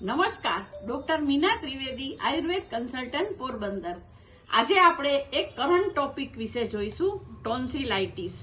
નમસ્કાર, doctor Meena Trivedi, Ayurveda consultant, Porbandar. આજે આપણે એક કરંટ ટોપિક વિશે જોઈશું ટોન્સિલાઇટીસ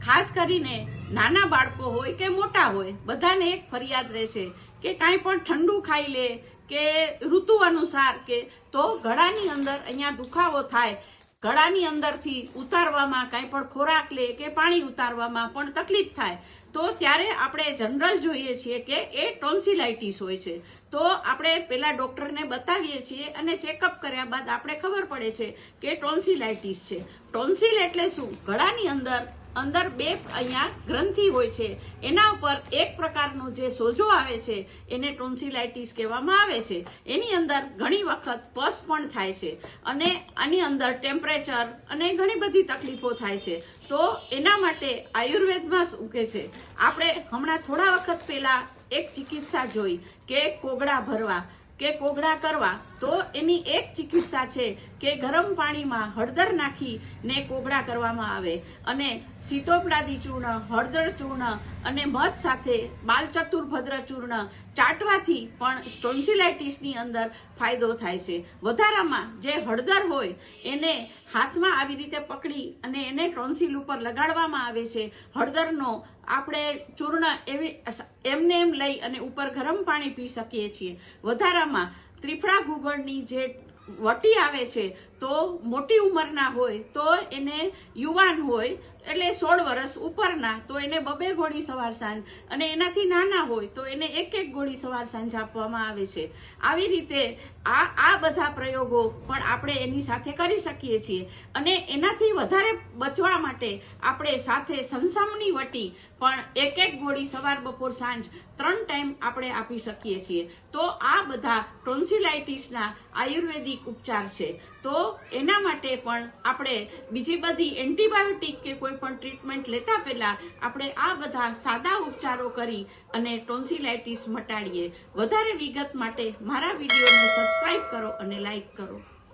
ખાસ કરીને નાના બાળકો હોય કે મોટા હોય, બધાને એક ફરિયાદ રહેશે કે કાંઈ પણ ઠંડુ ખાઈ લે કે ઋતુ અનુસાર કે તો ગળાની અંદર અહીંયા દુખાવો થાય ગળાની અંદરથી ઉતારવામાં કાંઈ પણ ખોરાક લે કે પાણી ઉતારવામાં પણ તકલીફ થાય, તો ત્યારે આપણે જનરલ જોઈએ છીએ કે એ ટોન્સિલાઇટિસ હોય છે. તો આપણે પેલા ડોક્ટરને બતાવીએ છીએ અને ચેકઅપ કર્યા બાદ આપણે ખબર પડે છે કે ટોન્સિલાઇટિસ છે. ટોન્સિલ એટલે શું? ગળાની અંદર અંદર બે અહીંયા ગ્રંથિ હોય છે. એના ઉપર એક પ્રકારનો જે સોજો આવે છે, એને ટોન્સિલાઇટિસ કહેવામાં આવે છે. એની અંદર ઘણી વખત પસ પણ થાય છે અને આની અંદર ટેમ્પરેચર અને ઘણી બધી તકલીફો થાય છે. તો એના માટે આયુર્વેદમાં શું કે છે? આપણે હમણાં થોડા વખત પહેલાં એક ચિકિત્સા જોઈ કે કોગળા ભરવા, કે કોગળા કરવા. તો એની એક ચિકિત્સા છે કે ગરમ પાણીમાં હળદર નાખી ને કોગળા કરવામાં આવે. અને સીતોપડાદી ચૂર્ણ, હળદર ચૂર્ણ અને મધ સાથે બાલચતુર્ભદ્ર ચૂર્ણ ચાટવાથી પણ ટોન્સિલાઇટિસની અંદર ફાયદો થાય છે. વધારામાં જે હળદર હોય એને હાથમાં આવી રીતે પકડી અને એને ટોન્સિલ ઉપર લગાડવામાં આવે છે. હળદરનો આપણે ચૂર્ણ એવી એમને એમ લઈ અને ઉપર ગરમ પાણી પી શકીએ છીએ. વધારામાં ત્રિફળા ગુગળની જે વટી આવે છે, તો મોટી ઉંમરના હોય, તો એને યુવાન હોય, એટલે સોળ વર્ષ ઉપરના, તો એને બબે ગોળી સવાર સાંજ, અને એનાથી નાના હોય, તો એને એક એક ગોળી સવાર સાંજ આપવામાં આવે છે. આવી રીતે આ આ બધા પ્રયોગો પણ આપણે એની સાથે કરી શકીએ છીએ. અને એનાથી વધારે બચવા માટે આપણે સાથે સંસામની વટી પણ એક એક ગોળી સવાર બપોર સાંજ ત્રણ ટાઈમ આપણે આપી શકીએ છીએ. તો આ બધા ટોન્સિલાઇટિસના આયુર્વેદિક ઉપચાર છે. તો એના માટે પણ આપણે બીજી બધી એન્ટીબાયોટિક કે કોઈ પણ ટ્રીટમેન્ટ લેતા પહેલા આપણે આ બધા સાદા ઉપચારો કરી અને ટોન્સિલાઇટિસ મટાડીએ. વધારે વિગત માટે મારા વિડીયોને સબસ્ક્રાઈબ કરો અને લાઈક કરો.